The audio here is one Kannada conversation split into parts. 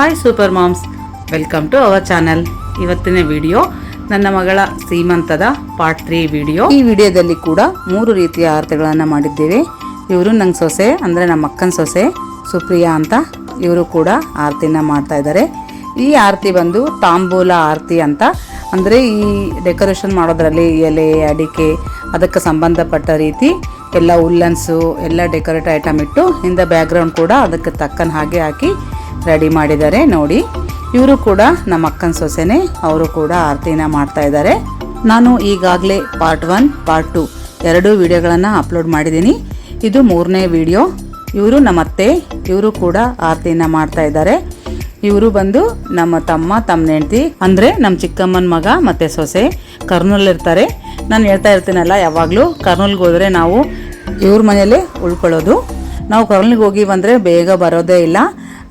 Hi super moms welcome to our channel ಇವತ್ತಿನ ವಿಡಿಯೋ ನನ್ನ ಮಗಳ ಸೀಮಂತದ ಪಾರ್ಟ್ ತ್ರೀ ವಿಡಿಯೋ ಈ ವಿಡಿಯೋದಲ್ಲಿ ಕೂಡ ಮೂರು ರೀತಿಯ ಆರತಿಗಳನ್ನು ಮಾಡಿದ್ದೇವೆ. ಇವರು ನಂಗೆ ಸೊಸೆ, ಅಂದರೆ ನಮ್ಮ ಅಕ್ಕನ ಸೊಸೆ, ಸುಪ್ರಿಯಾ ಅಂತ ಇವರು ಕೂಡ ಆರತಿನ ಮಾಡ್ತಾ ಇದ್ದಾರೆ ಈ ಆರತಿ ಬಂದು ತಾಂಬೂಲ ಆರತಿ ಅಂತ. ಅಂದರೆ ಈ ಡೆಕೋರೇಷನ್ ಮಾಡೋದ್ರಲ್ಲಿ ಎಲೆ, ಅಡಿಕೆ, ಅದಕ್ಕೆ ಸಂಬಂಧಪಟ್ಟ ರೀತಿ ಎಲ್ಲ ಉಲ್ಲನ್ಸು, ಎಲ್ಲ ಡೆಕೋರೇಟ್ ಐಟಮ್ ಇಟ್ಟು, ಹಿಂದೆ ಬ್ಯಾಕ್ಗ್ರೌಂಡ್ ಕೂಡ ಅದಕ್ಕೆ ತಕ್ಕನ ಹಾಗೆ ಹಾಕಿ ರೆಡಿ ಮಾಡಿದ್ದಾರೆ. ನೋಡಿ, ಇವರು ಕೂಡ ನಮ್ಮ ಅಕ್ಕನ ಸೊಸೆನೆ, ಅವರು ಕೂಡ ಆರತಿನ ಮಾಡ್ತಾ ಇದ್ದಾರೆ. ನಾನು ಈಗಾಗಲೇ ಪಾರ್ಟ್ ಒನ್ ಪಾರ್ಟ್ ಟು ಎರಡೂ ವಿಡಿಯೋಗಳನ್ನು ಅಪ್ಲೋಡ್ ಮಾಡಿದ್ದೀನಿ. ಇದು ಮೂರನೇ ವಿಡಿಯೋ. ಇವರು ನಮ್ಮ ಅತ್ತೆ, ಇವರು ಕೂಡ ಆರತಿನ ಮಾಡ್ತಾ ಇದ್ದಾರೆ. ಇವರು ಬಂದು ನಮ್ಮ ತಮ್ಮ ತಮ್ಮ ಹೆಂಡತಿ, ಅಂದರೆ ನಮ್ಮ ಚಿಕ್ಕಮ್ಮನ ಮಗ ಮತ್ತು ಸೊಸೆ ಕರ್ನೂಲಿರ್ತಾರೆ. ನಾನು ಹೇಳ್ತಾ ಇರ್ತೀನಲ್ಲ, ಯಾವಾಗಲೂ ಕರ್ನೂಲ್ಗೆ ಹೋದರೆ ನಾವು ಇವ್ರ ಮನೆಯಲ್ಲೇ ಉಳ್ಕೊಳ್ಳೋದು. ನಾವು ಕರ್ನೂಲ್ಗೆ ಹೋಗಿ ಬಂದರೆ ಬೇಗ ಬರೋದೇ ಇಲ್ಲ.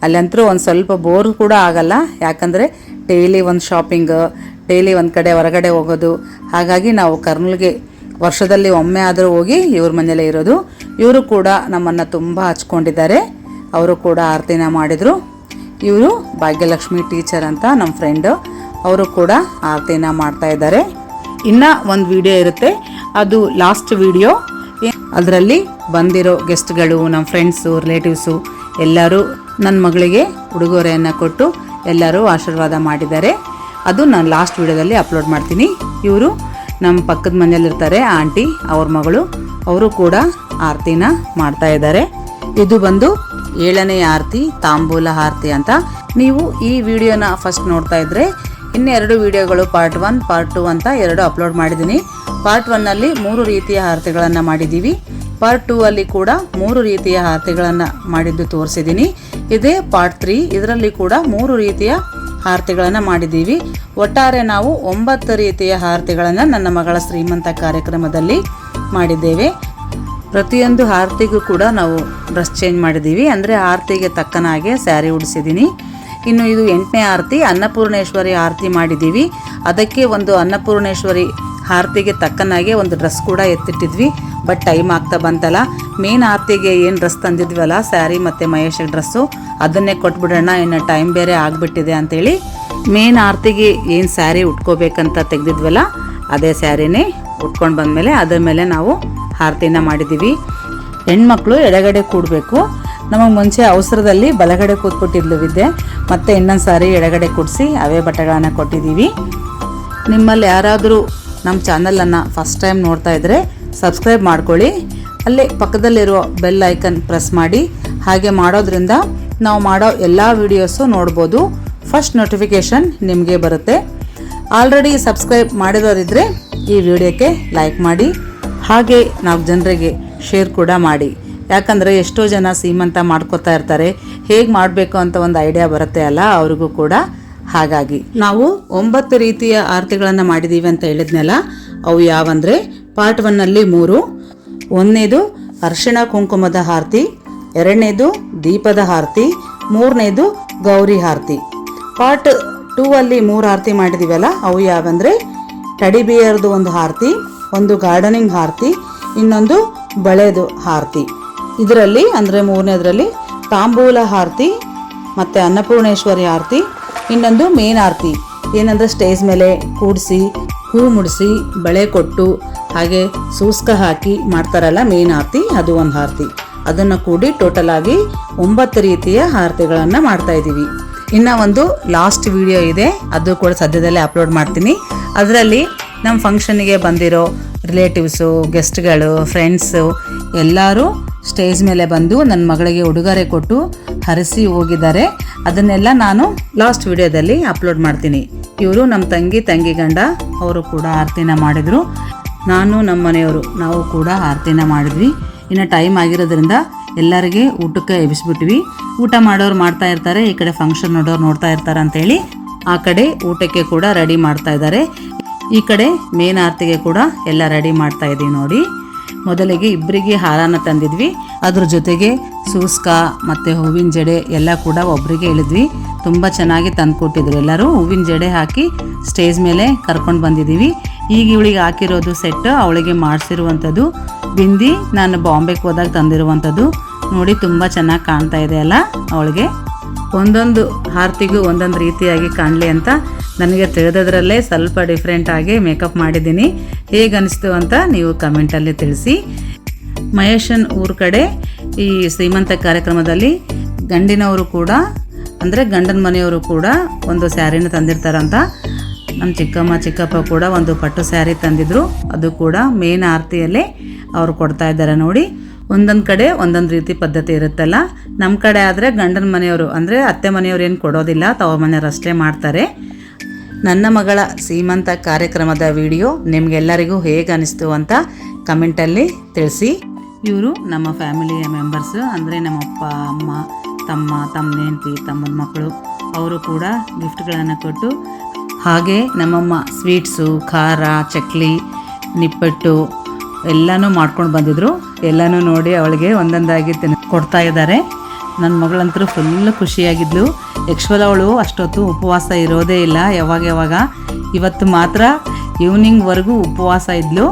ಅಲ್ಲಂತರೂ ಒಂದು ಸ್ವಲ್ಪ ಬೋರ್ ಕೂಡ ಆಗಲ್ಲ. ಯಾಕಂದರೆ ಡೈಲಿ ಒಂದು ಶಾಪಿಂಗ್ ಡೈಲಿ ಒಂದು ಕಡೆ ಹೊರಗಡೆ ಹೋಗೋದು. ಹಾಗಾಗಿ ನಾವು ಕರ್ನೂಲ್ಗೆ ವರ್ಷದಲ್ಲಿ ಒಮ್ಮೆ ಆದರೂ ಹೋಗಿ ಇವ್ರ ಮನೆಯಲ್ಲೇ ಇರೋದು. ಇವರು ಕೂಡ ನಮ್ಮನ್ನು ತುಂಬ ಹಚ್ಕೊಂಡಿದ್ದಾರೆ. ಅವರು ಕೂಡ ಆರತಿನ ಮಾಡಿದರು. ಇವರು ಭಾಗ್ಯಲಕ್ಷ್ಮಿ ಟೀಚರ್ ಅಂತ ನಮ್ಮ ಫ್ರೆಂಡು ಅವರು ಕೂಡ ಆರತಿನ ಮಾಡ್ತಾ ಇದ್ದಾರೆ. ಇನ್ನು ಒಂದು ವಿಡಿಯೋ ಇರುತ್ತೆ. ಅದು ಲಾಸ್ಟ್ ವಿಡಿಯೋ ಅದರಲ್ಲಿ ಬಂದಿರೋ ಗೆಸ್ಟ್ಗಳು ನಮ್ಮ ಫ್ರೆಂಡ್ಸು ರಿಲೇಟಿವ್ಸು ಎಲ್ಲರೂ ನನ್ನ ಮಗಳಿಗೆ ಉಡುಗೊರೆಯನ್ನು ಕೊಟ್ಟು ಎಲ್ಲರೂ ಆಶೀರ್ವಾದ ಮಾಡಿದ್ದಾರೆ. ಅದು ನಾನು ಲಾಸ್ಟ್ ವಿಡಿಯೋದಲ್ಲಿ ಅಪ್ಲೋಡ್ ಮಾಡ್ತೀನಿ. ಇವರು ನಮ್ಮ ಪಕ್ಕದ ಮನೆಯಲ್ಲಿರ್ತಾರೆ, ಆಂಟಿ, ಅವ್ರ ಮಗಳು. ಅವರು ಕೂಡ ಆರತಿನ ಮಾಡ್ತಾ ಇದ್ದಾರೆ. ಇದು ಬಂದು ಏಳನೇ ಆರತಿ, ತಾಂಬೂಲ ಆರತಿ ಅಂತ. ನೀವು ಈ ವಿಡಿಯೋನ ಫಸ್ಟ್ ನೋಡ್ತಾ ಇದ್ರೆ ಇನ್ನೆರಡು ವಿಡಿಯೋಗಳು ಪಾರ್ಟ್ ಒನ್ ಪಾರ್ಟ್ ಟು ಅಂತ ಎರಡು ಅಪ್ಲೋಡ್ ಮಾಡಿದ್ದೀನಿ. ಪಾರ್ಟ್ ಒನ್ನಲ್ಲಿ ಮೂರು ರೀತಿಯ ಆರತಿಗಳನ್ನು ಮಾಡಿದ್ದೀವಿ. ಪಾರ್ಟ್ ಟೂ ಅಲ್ಲಿ ಕೂಡ ಮೂರು ರೀತಿಯ ಆರತಿಗಳನ್ನು ಮಾಡಿದ್ದು ತೋರಿಸಿದ್ದೀನಿ. ಇದೇ ಪಾರ್ಟ್ ತ್ರೀ ಇದರಲ್ಲಿ ಕೂಡ ಮೂರು ರೀತಿಯ ಆರತಿಗಳನ್ನು ಮಾಡಿದ್ದೀವಿ. ಒಟ್ಟಾರೆ ನಾವು ಒಂಬತ್ತು ರೀತಿಯ ಆರತಿಗಳನ್ನು ನನ್ನ ಮಗಳ ಶ್ರೀಮಂತ ಕಾರ್ಯಕ್ರಮದಲ್ಲಿ ಮಾಡಿದ್ದೇವೆ. ಪ್ರತಿಯೊಂದು ಆರತಿಗೂ ಕೂಡ ನಾವು ಡ್ರೆಸ್ ಚೇಂಜ್ ಮಾಡಿದ್ದೀವಿ. ಅಂದರೆ ಆರತಿಗೆ ತಕ್ಕನಾಗೆ ಸ್ಯಾರಿ ಉಡಿಸಿದ್ದೀನಿ. ಇನ್ನು ಇದು ಎಂಟನೇ ಆರತಿ, ಅನ್ನಪೂರ್ಣೇಶ್ವರಿ ಆರತಿ ಮಾಡಿದ್ದೀವಿ. ಅದಕ್ಕೆ ಒಂದು ಅನ್ನಪೂರ್ಣೇಶ್ವರಿ ಆರತಿಗೆ ತಕ್ಕನಾಗೆ ಒಂದು ಡ್ರೆಸ್ ಕೂಡ ಎತ್ತಿಟ್ಟಿದ್ವಿ ಬಟ್ ಟೈಮ್ ಆಗ್ತಾ ಬಂತಲ್ಲ. ಮೇನ್ ಆರತಿಗೆ ಏನು ಡ್ರೆಸ್ ತಂದಿದ್ವಲ್ಲ ಸ್ಯಾರಿ ಮತ್ತು ಮಹೇಶ್ ಡ್ರೆಸ್ಸು ಅದನ್ನೇ ಕೊಟ್ಬಿಡೋಣ, ಇನ್ನು ಟೈಮ್ ಬೇರೆ ಆಗಿಬಿಟ್ಟಿದೆ ಅಂತೇಳಿ ಮೇನ್ ಆರತಿಗೆ ಏನು ಸ್ಯಾರಿ ಉಟ್ಕೋಬೇಕಂತ ತೆಗೆದಿದ್ವಲ್ಲ, ಅದೇ ಸ್ಯಾರಿನೇ ಉಟ್ಕೊಂಡು ಬಂದಮೇಲೆ ಅದ್ರ ಮೇಲೆ ನಾವು ಆರತಿನ ಮಾಡಿದ್ದೀವಿ ಹೆಣ್ಮಕ್ಳು ಎಡಗಡೆ ಕೂಡಬೇಕು. ನಮಗೆ ಮುಂಚೆ ಅವಸರದಲ್ಲಿ ಬಲಗಡೆ ಕೂತ್ಬಿಟ್ಟಿದ್ಲು ವಿದ್ಯೆ, ಮತ್ತು ಇನ್ನೊಂದು ಸಾರಿ ಎಡಗಡೆ ಕೂಡಿಸಿ ಅವೇ ಬಟ್ಟೆಗಳನ್ನು ಕೊಟ್ಟಿದ್ದೀವಿ ನಿಮ್ಮಲ್ಲಿ ಯಾರಾದರೂ ನಮ್ಮ ಚಾನಲನ್ನು ಫಸ್ಟ್ ಟೈಮ್ ನೋಡ್ತಾ ಇದ್ದರೆ ಸಬ್ಸ್ಕ್ರೈಬ್ ಮಾಡ್ಕೊಳ್ಳಿ. ಅಲ್ಲೇ ಪಕ್ಕದಲ್ಲಿರುವ ಬೆಲ್ ಐಕನ್ ಪ್ರೆಸ್ ಮಾಡಿ. ಹಾಗೆ ಮಾಡೋದ್ರಿಂದ ನಾವು ಮಾಡೋ ಎಲ್ಲ ವೀಡಿಯೋಸು ನೋಡ್ಬೋದು. ಫಸ್ಟ್ ನೋಟಿಫಿಕೇಷನ್ ನಿಮಗೆ ಬರುತ್ತೆ. ಆಲ್ರೆಡಿ ಸಬ್ಸ್ಕ್ರೈಬ್ ಮಾಡಿರೋರಿದ್ದರೆ ಈ ವಿಡಿಯೋಕ್ಕೆ ಲೈಕ್ ಮಾಡಿ. ಹಾಗೆ ನಾವು ಜನರಿಗೆ ಶೇರ್ ಕೂಡ ಮಾಡಿ. ಯಾಕಂದರೆ ಎಷ್ಟೋ ಜನ ಸೀಮಂತ ಮಾಡ್ಕೋತಾ ಇರ್ತಾರೆ. ಹೇಗೆ ಮಾಡಬೇಕು ಅಂತ ಒಂದು ಐಡಿಯಾ ಬರುತ್ತೆ ಅಲ್ಲ, ಅವ್ರಿಗೂ ಕೂಡ. ಹಾಗಾಗಿ ನಾವು ಒಂಬತ್ತು ರೀತಿಯ ಆರತಿಗಳನ್ನು ಮಾಡಿದ್ದೀವಿ ಅಂತ ಹೇಳಿದ್ನಲ್ಲ, ಅವು ಯಾವಂದರೆ ಪಾರ್ಟ್ ಒನ್ನಲ್ಲಿ ಮೂರು, ಒಂದನೇದು ಅರ್ಶಿಣ ಕುಂಕುಮದ ಆರತಿ ಎರಡನೇದು ದೀಪದ ಆರತಿ ಮೂರನೇದು ಗೌರಿ ಆರತಿ ಪಾರ್ಟ್ ಟೂ ಅಲ್ಲಿ ಮೂರು ಆರತಿ ಮಾಡಿದ್ದೀವಲ್ಲ ಅವು ಯಾವಂದರೆ ಟಡಿಬಿಯರ್ದು ಒಂದು ಆರತಿ ಒಂದು ಗಾರ್ಡನಿಂಗ್ ಆರತಿ ಇನ್ನೊಂದು ಬಳೆದು ಆರತಿ ಇದರಲ್ಲಿ ಅಂದರೆ ಮೂರನೇದರಲ್ಲಿ ತಾಂಬೂಲ ಆರತಿ ಮತ್ತು ಅನ್ನಪೂರ್ಣೇಶ್ವರಿ ಆರತಿ ಇನ್ನೊಂದು ಮೇನ್ ಆರತಿ. ಏನಂದ್ರೆ ಸ್ಟೇಜ್ ಮೇಲೆ ಕೂಡಿಸಿ, ಹೂ ಮುಡಿಸಿ, ಬಳೆ ಕೊಟ್ಟು, ಹಾಗೆ ಸೂಸ್ಕ ಹಾಕಿ ಮಾಡ್ತಾರಲ್ಲ ಮೇನ್ ಆರತಿ, ಅದು ಒಂದು ಆರತಿ. ಅದನ್ನು ಕೂಡಿ ಟೋಟಲ್ ಆಗಿ ಒಂಬತ್ತು ರೀತಿಯ ಆರತಿಗಳನ್ನು ಮಾಡ್ತಾ ಇದ್ದೀವಿ ಇನ್ನು ಒಂದು ಲಾಸ್ಟ್ ವಿಡಿಯೋ ಇದೆ, ಅದು ಕೂಡ ಸದ್ಯದಲ್ಲೇ ಅಪ್ಲೋಡ್ ಮಾಡ್ತೀನಿ. ಅದರಲ್ಲಿ ನಮ್ಮ ಫಂಕ್ಷನ್ಗೆ ಬಂದಿರೋ ರಿಲೇಟಿವ್ಸು ಗೆಸ್ಟ್ಗಳು ಫ್ರೆಂಡ್ಸು ಎಲ್ಲರೂ ಸ್ಟೇಜ್ ಮೇಲೆ ಬಂದು ನನ್ನ ಮಗಳಿಗೆ ಉಡುಗೊರೆ ಕೊಟ್ಟು ಹರಿಸಿ ಹೋಗಿದ್ದಾರೆ. ಅದನ್ನೆಲ್ಲ ನಾನು ಲಾಸ್ಟ್ ವಿಡಿಯೋದಲ್ಲಿ ಅಪ್ಲೋಡ್ ಮಾಡ್ತೀನಿ. ಇವರು ನಮ್ಮ ತಂಗಿ ತಂಗಿ ಗಂಡ, ಅವರು ಕೂಡ ಆರತಿನ ಮಾಡಿದರು. ನಾನು ನಮ್ಮ ಮನೆಯವರು, ನಾವು ಕೂಡ ಆರತಿನ ಮಾಡಿದ್ವಿ. ಇನ್ನು ಟೈಮ್ ಆಗಿರೋದ್ರಿಂದ ಎಲ್ಲರಿಗೆ ಊಟಕ್ಕೆ ಎಬ್ಬಿಸ್ಬಿಟ್ವಿ. ಊಟ ಮಾಡೋರು ಮಾಡ್ತಾ ಇರ್ತಾರೆ, ಈ ಕಡೆ ಫಂಕ್ಷನ್ ನೋಡೋರು ನೋಡ್ತಾ ಇರ್ತಾರೆ ಅಂತೇಳಿ ಆ ಕಡೆ ಊಟಕ್ಕೆ ಕೂಡ ರೆಡಿ ಮಾಡ್ತಾ ಇದ್ದಾರೆ. ಈ ಕಡೆ ಮೇನ್ ಆರತಿಗೆ ಕೂಡ ಎಲ್ಲ ರೆಡಿ ಮಾಡ್ತಾ ಇದ್ದೀವಿ ನೋಡಿ. ಮೊದಲಿಗೆ ಇಬ್ಬರಿಗೆ ಹಾರನ ತಂದಿದ್ವಿ. ಅದ್ರ ಜೊತೆಗೆ ಸೂಸ್ಕ ಮತ್ತು ಹೂವಿನ ಜಡೆ ಎಲ್ಲ ಕೂಡ ಒಬ್ಬರಿಗೆ ಇಳಿದ್ವಿ ತುಂಬ ಚೆನ್ನಾಗಿ ತಂದ್ಕೊಟ್ಟಿದ್ರು ಎಲ್ಲರೂ. ಹೂವಿನ ಜಡೆ ಹಾಕಿ ಸ್ಟೇಜ್ ಮೇಲೆ ಕರ್ಕೊಂಡು ಬಂದಿದ್ದೀವಿ ಈಗ ಇವಳಿಗೆ ಹಾಕಿರೋದು ಸೆಟ್ ಅವಳಿಗೆ ಮಾಡಿಸಿರುವಂಥದ್ದು. ಬಿಂದಿ ನಾನು ಬಾಂಬೆಗೆ ಹೋದಾಗ ತಂದಿರುವಂಥದ್ದು. ನೋಡಿ ತುಂಬ ಚೆನ್ನಾಗಿ ಕಾಣ್ತಾ ಇದೆ ಅಲ್ಲ ಅವಳಿಗೆ. ಒಂದೊಂದು ಆರತಿಗೂ ಒಂದೊಂದು ರೀತಿಯಾಗಿ ಕಾಣಲಿ ಅಂತ ನನಗೆ ತಿಳಿದದ್ರಲ್ಲೇ ಸ್ವಲ್ಪ ಡಿಫ್ರೆಂಟಾಗಿ ಮೇಕಪ್ ಮಾಡಿದ್ದೀನಿ. ಹೇಗೆ ಅನಿಸ್ತು ಅಂತ ನೀವು ಕಮೆಂಟಲ್ಲಿ ತಿಳಿಸಿ. ಮಹೇಶನ್ ಊರ ಕಡೆ ಈ ಶ್ರೀಮಂತ ಕಾರ್ಯಕ್ರಮದಲ್ಲಿ ಗಂಡಿನವರು ಕೂಡ, ಅಂದರೆ ಗಂಡನ ಮನೆಯವರು ಕೂಡ ಒಂದು ಸ್ಯಾರಿನ ತಂದಿರ್ತಾರಂತ. ನಮ್ಮ ಚಿಕ್ಕಮ್ಮ, ಚಿಕ್ಕಪ್ಪ ಕೂಡ ಒಂದು ಪಟ್ಟು ಸ್ಯಾರಿ ತಂದಿದ್ರು. ಅದು ಕೂಡ ಮೇನ್ ಆರತಿಯಲ್ಲೇ ಅವರು ಕೊಡ್ತಾ ಇದ್ದಾರೆ ನೋಡಿ. ಒಂದೊಂದು ಕಡೆ ಒಂದೊಂದು ರೀತಿ ಪದ್ಧತಿ ಇರುತ್ತಲ್ಲ. ನಮ್ಮ ಕಡೆ ಆದರೆ ಗಂಡನ ಮನೆಯವರು ಅಂದರೆ ಅತ್ತೆ ಮನೆಯವರು ಏನು ಕೊಡೋದಿಲ್ಲ ತವ ಮನೆಯವರು ಅಷ್ಟೇ ಮಾಡ್ತಾರೆ. ನನ್ನ ಮಗಳ ಸೀಮಂತ ಕಾರ್ಯಕ್ರಮದ ವಿಡಿಯೋ ನಿಮಗೆಲ್ಲರಿಗೂ ಹೇಗೆ ಅನಿಸ್ತು ಅಂತ ಕಮೆಂಟಲ್ಲಿ ತಿಳಿಸಿ. ಇವರು ನಮ್ಮ ಫ್ಯಾಮಿಲಿಯ ಮೆಂಬರ್ಸ್ ಅಂದರೆ ನಮ್ಮಪ್ಪ ಅಮ್ಮ, ತಮ್ಮ ತಮ್ಮ ಹೆಂಡತಿ ತಮ್ಮನ ಮಕ್ಕಳು, ಅವರು ಕೂಡ ಗಿಫ್ಟ್ಗಳನ್ನು ಕೊಟ್ಟು ಹಾಗೆ ನಮ್ಮಮ್ಮ ಸ್ವೀಟ್ಸು ಖಾರ, ಚಕ್ಲಿ, ನಿಪ್ಪಟ್ಟು ಎಲ್ಲನೂ ಮಾಡ್ಕೊಂಡು ಬಂದಿದ್ರು. ಎಲ್ಲನೂ ನೋಡಿ ಅವಳಿಗೆ ಒಂದೊಂದಾಗಿ ತಿನ್, ಕೊಡ್ತಾ ಇದ್ದಾರೆ. ನನ್ನ ಮಗಳಂತೂ ಫುಲ್ ಖುಷಿಯಾಗಿದ್ಲು. ಯಕ್ಷವಲ್ ಅವಳು ಅಷ್ಟೊತ್ತು ಉಪವಾಸ ಇರೋದೇ ಇಲ್ಲ ಯಾವಾಗ ಯಾವಾಗ. ಇವತ್ತು ಮಾತ್ರ ಈವ್ನಿಂಗ್ವರೆಗೂ ಉಪವಾಸ ಇದ್ಲು.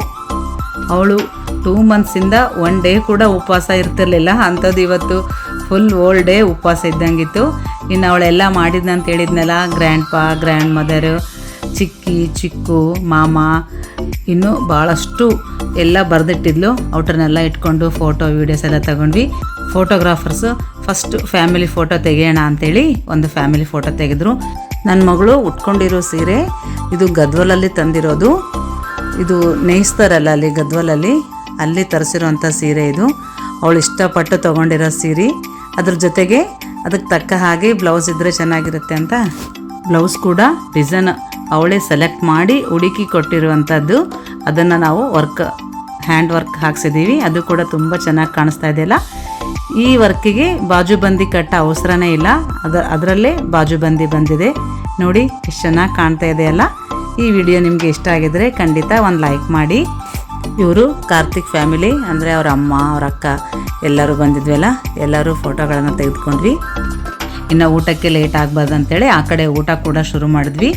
ಅವಳು ಟೂ ಮಂತ್ಸಿಂದ ಒನ್ ಡೇ ಕೂಡ ಉಪವಾಸ ಇರ್ತಿರ್ಲಿಲ್ಲ. ಅಂಥದ್ದು ಇವತ್ತು ಫುಲ್ ಓಲ್ ಡೇ ಉಪವಾಸ ಇದ್ದಂಗಿತ್ತು. ಇನ್ನು ಅವಳೆಲ್ಲ ಮಾಡಿದ್ನ ಅಂತ ಹೇಳಿದ್ನಲ್ಲ ಗ್ರ್ಯಾಂಡ್ ಪಾ ಗ್ರ್ಯಾಂಡ್ ಮದರ್ ಚಿಕ್ಕಿ, ಚಿಕ್ಕು, ಮಾಮ. ಇನ್ನೂ ಭಾಳಷ್ಟು ಎಲ್ಲ ಬರೆದಿಟ್ಟಿದ್ಲು. ಔಟ್ರನ್ನೆಲ್ಲ ಇಟ್ಕೊಂಡು ಫೋಟೋ ವೀಡಿಯೋಸ್ ಎಲ್ಲ ತಗೊಂಡ್ವಿ. ಫೋಟೋಗ್ರಾಫರ್ಸು ಫಸ್ಟ್ ಫ್ಯಾಮಿಲಿ ಫೋಟೋ ತೆಗೆಯೋಣ ಅಂತೇಳಿ ಒಂದು ಫ್ಯಾಮಿಲಿ ಫೋಟೋ ತೆಗೆದ್ರು. ನನ್ನ ಮಗಳು ಉಟ್ಕೊಂಡಿರೋ ಸೀರೆ, ಇದು ಗದ್ವಲಲ್ಲಿ ತಂದಿರೋದು. ಇದು ನೇಯಿಸ್ತಾರಲ್ಲ ಅಲ್ಲಿ ಗದ್ವಲಲ್ಲಿ, ಅಲ್ಲಿ ತರಿಸಿರೋಂಥ ಸೀರೆ ಇದು. ಅವಳು ಇಷ್ಟಪಟ್ಟು ತೊಗೊಂಡಿರೋ ಸೀರೆ. ಅದ್ರ ಜೊತೆಗೆ ಅದಕ್ಕೆ ತಕ್ಕ ಹಾಗೆ ಬ್ಲೌಸ್ ಇದ್ದರೆ ಚೆನ್ನಾಗಿರುತ್ತೆ ಅಂತ. ಬ್ಲೌಸ್ ಕೂಡ ಡಿಸೈನ್ ಅವಳೇ ಸೆಲೆಕ್ಟ್ ಮಾಡಿ ಹುಡುಕಿ ಕೊಟ್ಟಿರುವಂಥದ್ದು ಅದನ್ನು ನಾವು ವರ್ಕ್ ಹ್ಯಾಂಡ್ ವರ್ಕ್ ಹಾಕ್ಸಿದ್ದೀವಿ ಅದು ಕೂಡ ತುಂಬ ಚೆನ್ನಾಗಿ ಕಾಣಿಸ್ತಾ ಇದೆಯಲ್ಲ ಈ ವರ್ಕಿಗೆ ಬಾಜುಬಂದಿ ಕಟ್ಟ ಅವಸರನೇ ಇಲ್ಲ. ಅದ, ಅದರಲ್ಲೇ ಬಾಜುಬಂದಿ ಬಂದಿದೆ. ನೋಡಿ, ಎಷ್ಟು ಚೆನ್ನಾಗಿ ಕಾಣ್ತಾ ಇದೆಯಲ್ಲ ಈ ವಿಡಿಯೋ ನಿಮಗೆ ಇಷ್ಟ ಆಗಿದ್ರೆ ಖಂಡಿತ ಒಂದು ಲೈಕ್ ಮಾಡಿ. ಇವರು ಕಾರ್ತಿಕ್ ಫ್ಯಾಮಿಲಿ ಅಂದರೆ ಅವ್ರ ಅಮ್ಮ, ಅವ್ರ ಅಕ್ಕ ಎಲ್ಲರೂ ಬಂದಿದ್ವಲ್ಲ? ಎಲ್ಲರೂ ಫೋಟೋಗಳನ್ನು ತೆಗೆದುಕೊಂಡ್ವಿ. ಇನ್ನು ಊಟಕ್ಕೆ ಲೇಟ್ ಆಗಬಾರ್ದು ಅಂತೇಳಿ ಆ ಕಡೆ ಊಟ ಕೂಡ ಶುರು ಮಾಡಿದ್ವಿ.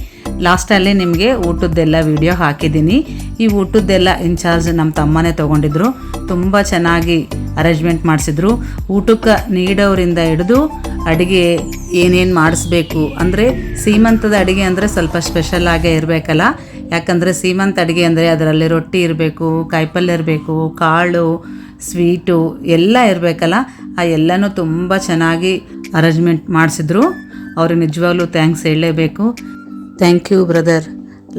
ಲಾಸ್ಟಲ್ಲಿ ನಿಮಗೆ ಊಟದ್ದೆಲ್ಲ ವಿಡಿಯೋ ಹಾಕಿದ್ದೀನಿ. ಈ ಊಟದ್ದೆಲ್ಲ ಇನ್ಚಾರ್ಜ್ ನಮ್ಮ ತಮ್ಮನೇ ತೊಗೊಂಡಿದ್ರು. ತುಂಬ ಚೆನ್ನಾಗಿ ಅರೇಂಜ್ಮೆಂಟ್ ಮಾಡಿಸಿದ್ರು. ಊಟಕ್ಕೆ ನೀಡೋರಿಂದ ಹಿಡಿದು ಅಡುಗೆ ಏನೇನು ಮಾಡಿಸ್ಬೇಕು ಅಂದರೆ ಸೀಮಂತದ ಅಡುಗೆ ಅಂದರೆ ಸ್ವಲ್ಪ ಸ್ಪೆಷಲ್ ಆಗೇ ಇರಬೇಕಲ್ಲ. ಯಾಕಂದರೆ ಸೀಮಂತ ಅಡುಗೆ ಅಂದರೆ ಅದರಲ್ಲಿ ರೊಟ್ಟಿ ಇರಬೇಕು ಕಾಯಿಪಲ್ಯ ಇರಬೇಕು, ಕಾಳು, ಸ್ವೀಟು ಎಲ್ಲ ಇರಬೇಕಲ್ಲ, ಆ ಎಲ್ಲನೂ ತುಂಬ ಚೆನ್ನಾಗಿ ಅರೇಂಜ್ಮೆಂಟ್ ಮಾಡಿಸಿದ್ರು. ಅವ್ರಿಗೆ ನಿಜವಾಗ್ಲೂ ಥ್ಯಾಂಕ್ಸ್ ಹೇಳಲೇಬೇಕು. ಥ್ಯಾಂಕ್ ಯು ಬ್ರದರ್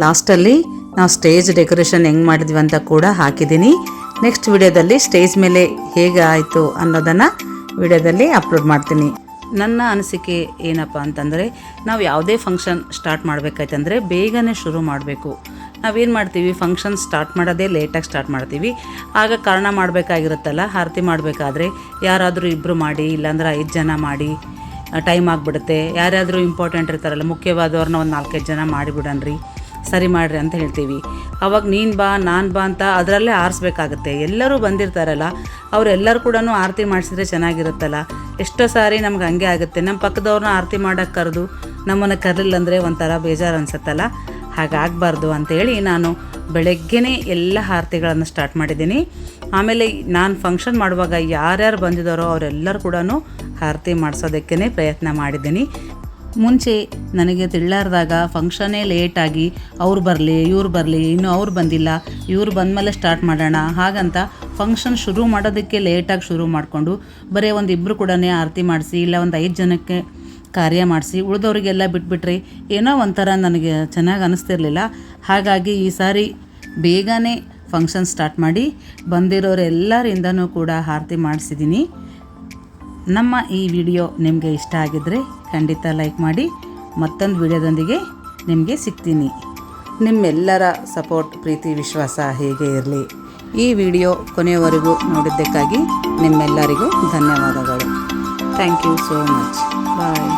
ಲಾಸ್ಟಲ್ಲಿ ನಾವು ಸ್ಟೇಜ್ ಡೆಕೋರೇಷನ್ ಹೆಂಗೆ ಮಾಡಿದ್ವಿ ಅಂತ ಕೂಡ ಹಾಕಿದ್ದೀನಿ. ನೆಕ್ಸ್ಟ್ ವಿಡಿಯೋದಲ್ಲಿ ಸ್ಟೇಜ್ ಮೇಲೆ ಹೇಗೆ ಆಯಿತು ಅನ್ನೋದನ್ನು ವಿಡಿಯೋದಲ್ಲಿ ಅಪ್ಲೋಡ್ ಮಾಡ್ತೀನಿ. ನನ್ನ ಅನಿಸಿಕೆ ಏನಪ್ಪ ಅಂತಂದರೆ, ನಾವು ಯಾವುದೇ ಫಂಕ್ಷನ್ ಸ್ಟಾರ್ಟ್ ಮಾಡಬೇಕಾಯ್ತಂದರೆ ಬೇಗನೆ ಶುರು ಮಾಡಬೇಕು. ನಾವೇನು ಮಾಡ್ತೀವಿ? ಫಂಕ್ಷನ್ ಸ್ಟಾರ್ಟ್ ಮಾಡೋದೇ ಲೇಟಾಗಿ ಸ್ಟಾರ್ಟ್ ಮಾಡ್ತೀವಿ. ಆಗ ಕಾರಣ ಮಾಡಬೇಕಾಗಿರುತ್ತಲ್ಲ, ಆರತಿ ಮಾಡಬೇಕಾದ್ರೆ ಯಾರಾದರೂ ಇಬ್ಬರು ಮಾಡಿ, ಇಲ್ಲಾಂದ್ರೆ ಐದು ಜನ ಮಾಡಿ ಟೈಮ್ ಆಗಿಬಿಡುತ್ತೆ. ಯಾರ್ಯಾದರೂ ಇಂಪಾರ್ಟೆಂಟ್ ಇರ್ತಾರಲ್ಲ, ಮುಖ್ಯವಾದವ್ರನ್ನ ಒಂದು ನಾಲ್ಕೈದು ಜನ ಮಾಡಿಬಿಡನ್ರಿ ಸರಿ ಮಾಡಿರಿ ಅಂತ ಹೇಳ್ತೀವಿ. ಅವಾಗ ನೀನು ಬಾ, ನಾನು ಬಾ ಅಂತ ಅದರಲ್ಲೇ ಆರಿಸ್ಬೇಕಾಗತ್ತೆ. ಎಲ್ಲರೂ ಬಂದಿರ್ತಾರಲ್ಲ, ಅವರೆಲ್ಲರೂ ಕೂಡ ಆರತಿ ಮಾಡಿಸಿದ್ರೆ ಚೆನ್ನಾಗಿರುತ್ತಲ್ಲ. ಎಷ್ಟೋ ಸಾರಿ ನಮ್ಗೆ ಹಂಗೆ ಆಗುತ್ತೆ. ನಮ್ಮ ಪಕ್ಕದವ್ರನ್ನ ಆರತಿ ಮಾಡೋಕ್ಕೆ ಕರೆದು ನಮ್ಮನ್ನು ಕರಲಿಲ್ಲ ಅಂದರೆ ಒಂಥರ ಬೇಜಾರು ಅನಿಸುತ್ತಲ್ಲ? ಹಾಗಾಗಬಾರ್ದು ಅಂತೇಳಿ ನಾನು ಬೆಳಗ್ಗೆನೇ ಎಲ್ಲ ಆರತಿಗಳನ್ನು ಸ್ಟಾರ್ಟ್ ಮಾಡಿದ್ದೀನಿ. ಆಮೇಲೆ ನಾನು ಫಂಕ್ಷನ್ ಮಾಡುವಾಗ ಯಾರ್ಯಾರು ಬಂದಿದ್ದಾರೋ ಅವರೆಲ್ಲರೂ ಕೂಡ ಆರತಿ ಮಾಡಿಸೋದಕ್ಕೇ ಪ್ರಯತ್ನ ಮಾಡಿದ್ದೀನಿ. ಮುಂಚೆ ನನಗೆ ತಿಳ್ಲಾರ್ದಾಗ ಫಂಕ್ಷನೇ ಲೇಟಾಗಿ ಅವ್ರು ಬರಲಿ, ಇವ್ರು ಬರಲಿ, ಇನ್ನೂ ಅವ್ರು ಬಂದಿಲ್ಲ, ಇವ್ರು ಬಂದಮೇಲೆ ಸ್ಟಾರ್ಟ್ ಮಾಡೋಣ, ಹಾಗಂತ ಫಂಕ್ಷನ್ ಶುರು ಮಾಡೋದಕ್ಕೆ ಲೇಟಾಗಿ ಶುರು ಮಾಡಿಕೊಂಡು ಬರೀ ಒಂದು ಇಬ್ಬರು ಕೂಡ ಆರತಿ ಮಾಡಿಸಿ, ಇಲ್ಲ ಒಂದು ಐದು ಜನಕ್ಕೆ ಕಾರ್ಯ ಮಾಡಿಸಿ, ಉಳಿದವರಿಗೆಲ್ಲ ಬಿಟ್ಬಿಟ್ರೆ ಏನೋ ಒಂಥರ ನನಗೆ ಚೆನ್ನಾಗಿ ಅನ್ನಿಸ್ತಿರ್ಲಿಲ್ಲ ಹಾಗಾಗಿ ಈ ಸಾರಿ ಬೇಗನೆ ಫಂಕ್ಷನ್ ಸ್ಟಾರ್ಟ್ ಮಾಡಿ ಬಂದಿರೋರೆಲ್ಲರಿಂದನೂ ಕೂಡ ಆರತಿ ಮಾಡಿಸಿದ್ದೀನಿ ನಮ್ಮ ಈ ವಿಡಿಯೋ ನಿಮಗೆ ಇಷ್ಟ ಆಗಿದ್ದರೆ ಖಂಡಿತ ಲೈಕ್ ಮಾಡಿ, ಮತ್ತೊಂದು ವಿಡಿಯೋದೊಂದಿಗೆ ನಿಮಗೆ ಸಿಗ್ತೀನಿ. ನಿಮ್ಮೆಲ್ಲರ ಸಪೋರ್ಟ್, ಪ್ರೀತಿ, ವಿಶ್ವಾಸ ಹೇಗೆ ಇರಲಿ? ಈ ವಿಡಿಯೋ ಕೊನೆಯವರೆಗೂ ನೋಡಿದ್ದಕ್ಕಾಗಿ ನಿಮ್ಮೆಲ್ಲರಿಗೂ ಧನ್ಯವಾದಗಳು. Thank you so much bye